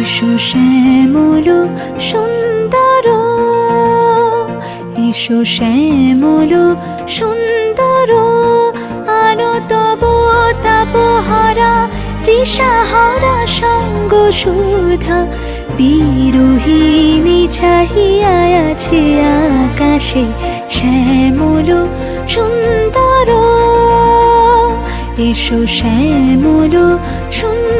এসো শ্যামল সুন্দর। এসো শ্যামল সুন্দর। আলো তব তাপহারা তৃষাহারা সঙ্গ সুধা। বিরোহিণী চাহিয়া আছে আকাশে শ্যামল সুন্দর। এসো শ্যামল সুন্দর।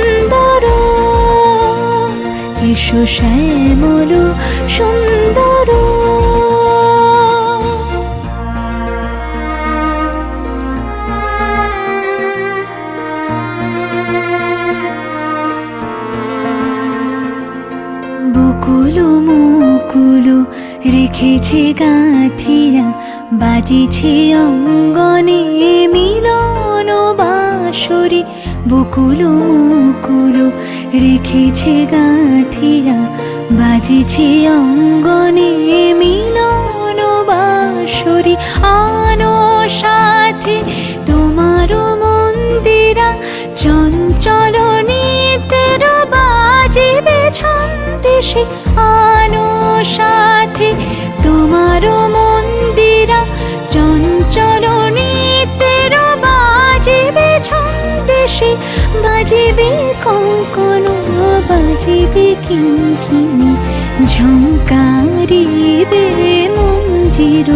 এসো শ্যামল সুন্দর। বকুল মুকুল রেখেছে গাঁথিয়া বাজিছে অঙ্গনে মিলন বাঁশরি বকুল মুকুল রেখেছে গাঁথিয়া, বাজিছে অঙ্গনে মিলন বাঁশরি। আনো সাথে তোমার মন্দিরা, চঞ্চল নিতের বাজিবে ছন্দেশে আনো সাথে বাজিবে কঙ্কন বাজিবে কিঙ্কিনি ঝঙ্কারিবে মঞ্জির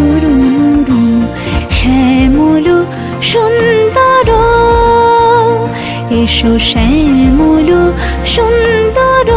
শ্যামল সুন্দর এসো শ্যামল সুন্দর।